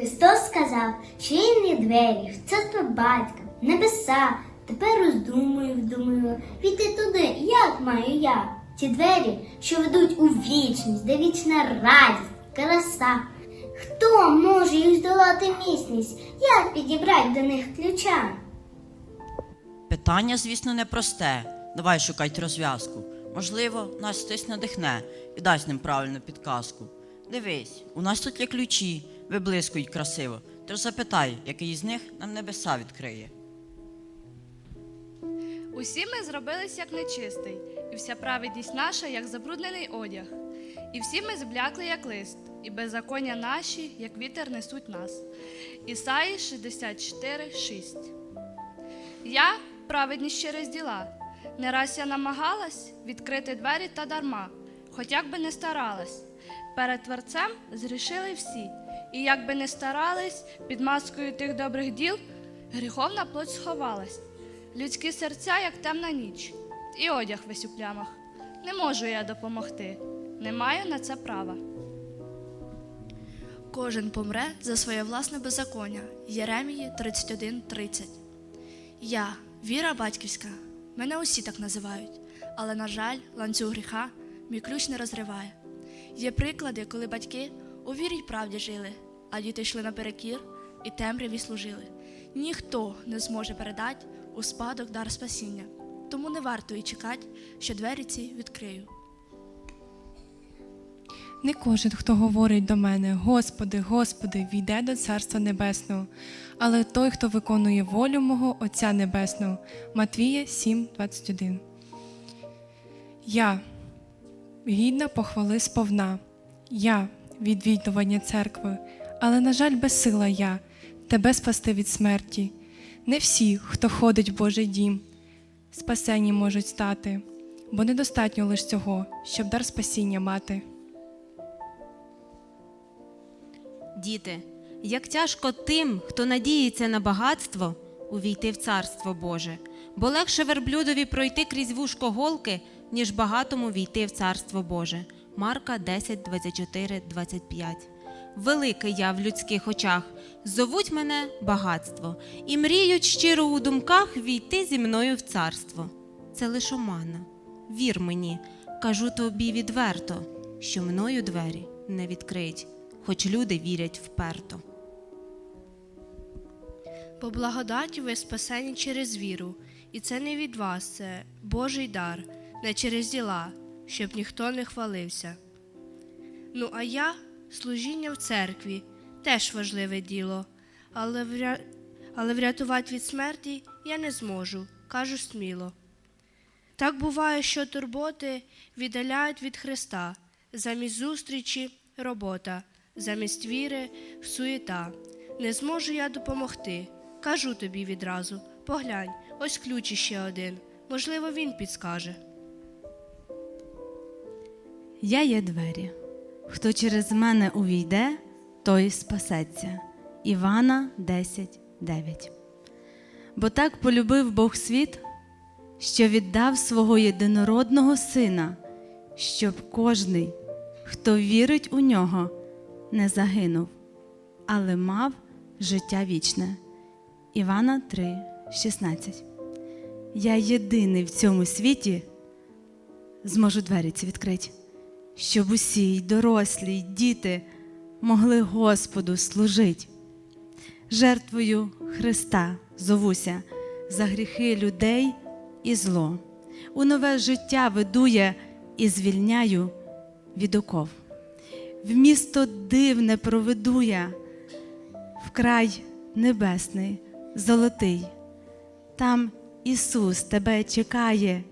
Христос сказав, що є двері, в царство батька, небеса. Тепер роздумую, вдумую, війти туди, як маю я. Ті двері, що ведуть у вічність, де вічна радість, краса. Хто може їх здолати міцність? Як підібрати до них ключа? Питання, звісно, непросте. Давай шукайте розв'язку. Можливо, нас хтось надихне і дасть нам правильну підказку. Дивись, у нас тут є ключі, виблискують красиво. Тож запитай, який із них нам небеса відкриє. Усі ми зробились як нечистий, і вся праведність наша, як забруднений одяг. І всі ми зблякли, як лист, і беззаконня наші, як вітер несуть нас. Ісаї 64, 6. Я праведність через діла. Не раз я намагалась відкрити двері та дарма, хоч як би не старалась. Перед творцем зрішили всі, і як би не старались, під маскою тих добрих діл гріховна плоть сховалась. Людські серця, як темна ніч, і одяг весь у плямах. Не можу я допомогти, не маю на це права. Кожен помре за своє власне беззаконня. Єремії 31.30. Я, віра батьківська, мене усі так називають, але, на жаль, ланцюг гріха мій ключ не розриває. Є приклади, коли батьки у вірі й правді жили, а діти йшли наперекір і темряві служили. Ніхто не зможе передати у спадок дар спасіння, тому не варто і чекати, що двері ці відкрию. Не кожен, хто говорить до мене, Господи, Господи, війде до Царства Небесного, але той, хто виконує волю мого Отця Небесного. Матвія 7:21. Я гідна похвали сповна. Я відвідування церкви, але, на жаль, безсила я тебе спасти від смерті. Не всі, хто ходить в Божий дім, спасені можуть стати, бо недостатньо лише цього, щоб дар спасіння мати. Діти, як тяжко тим, хто надіється на багатство, увійти в царство Боже, бо легше верблюдові пройти крізь вушко голки, ніж багатому війти в царство Боже. Марка 10, 24, 25. Великий я в людських очах, зовуть мене багатство, і мріють щиро у думках війти зі мною в царство. Це лиш омана. Вір мені, кажу тобі відверто, що мною двері не відкриють, хоч люди вірять вперто. По благодаті ви спасені через віру, і це не від вас, це Божий дар, не через діла, щоб ніхто не хвалився. Ну, а я служіння в церкві теж важливе діло, але, вря... але врятувати від смерті я не зможу, кажу сміло. Так буває, що турботи віддаляють від Христа, замість зустрічі робота, замість віри суєта. Не зможу я допомогти. Кажу тобі відразу, поглянь, ось ключ іще один. Можливо, він підскаже. Я є двері. Хто через мене увійде, той спасеться. Івана 10.9. Бо так полюбив Бог світ, що віддав свого єдинородного сина, щоб кожний, хто вірить у нього, не загинув, але мав життя вічне. Івана 3:16. Я єдиний в цьому світі зможу двері ці відкрити, щоб усі, й дорослі, й діти могли Господу служити. Жертвою Христа зовуся за гріхи людей і зло. У нове життя веду я і звільняю від оков. В місто дивне проведу я, в край небесний, золотий. Там Ісус тебе чекає,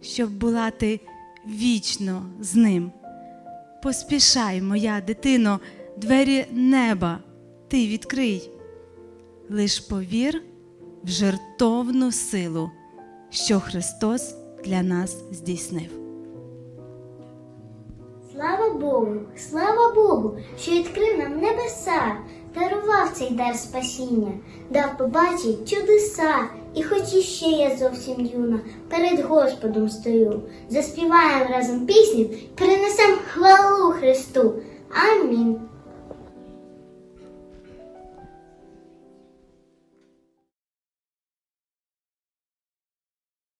щоб була ти вічно з ним. Поспішай, моя дитино, двері неба ти відкрий. Лиш повір в жертовну силу, що Христос для нас здійснив. Слава Богу, слава Богу, що відкрив нам небеса, дарував цей дар спасіння, дав побачить чудеса. І хоч іще я зовсім юна, перед Господом стою, заспіваємо разом пісню, принесем хвалу Христу.